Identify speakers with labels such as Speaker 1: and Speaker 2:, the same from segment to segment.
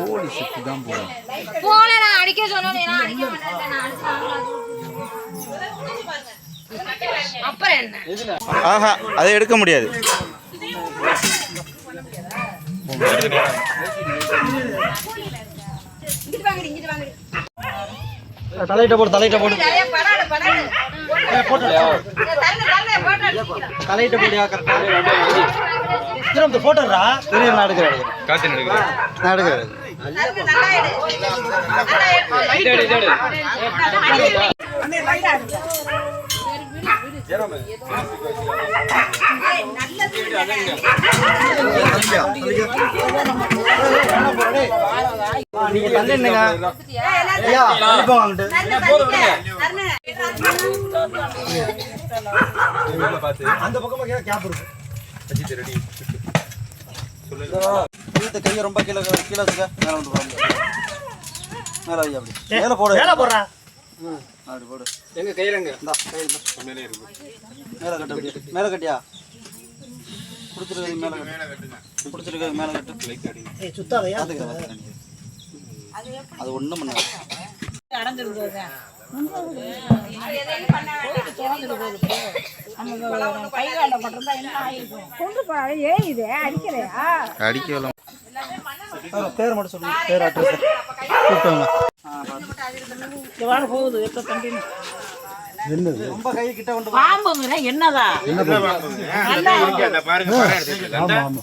Speaker 1: கோழி சுத்தி தான் போகும்
Speaker 2: போல நான் அடிக்க சொன்னேன் நான் அடிக்க மாட்டேன் நான் அடிச்சு அப்புறம் என்ன?
Speaker 1: ஆஹா அதை எடுக்க முடியாது.
Speaker 3: தலையிட்ட போடு தலையிட்ட போடு.
Speaker 2: படாடு
Speaker 3: தலையிட்ட போடியா கரெக்டா திரும்ப போட்டோடா தெரியும் நான் எடுக்கிறேன்
Speaker 1: காத்து எடுக்கிறேன்.
Speaker 3: நான் எடுக்கிறேன்.
Speaker 2: நல்லா
Speaker 3: நீங்க ஐயா
Speaker 2: தரல.
Speaker 3: அந்த பக்கமா கேப் இருக்கு. இந்த கையை ரொம்ப கீழே கீழே வச்சுக்க. மேலே கொண்டு போங்க மேலே வை அப்படி. மேலே போடு. மேலே போடுறா. அப்படி போடு.
Speaker 4: எங்க கையிலங்க
Speaker 3: இந்தா கையில் மேலே கட்டு அப்படியே மேலே கட்டியா? பிடிச்சிருக்கிறது மேலே கட்டு. பிடிச்சிருக்கிறது மேலே கட்டு. சுத்தாதையா? அது ஒன்றும் பண்ணாது
Speaker 1: அடிக்கலாம்
Speaker 3: பேர் மட்டும் சொல்லுங்க பேர் அட்ரஸ் கூப்பிட்டாங்க என்னது ரொம்ப கை கிட்ட கொண்டு.
Speaker 5: பாம்புங்கிற என்னதா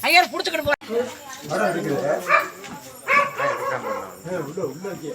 Speaker 5: ஐயர் புடிச்சுக்கிட்டு thôi chị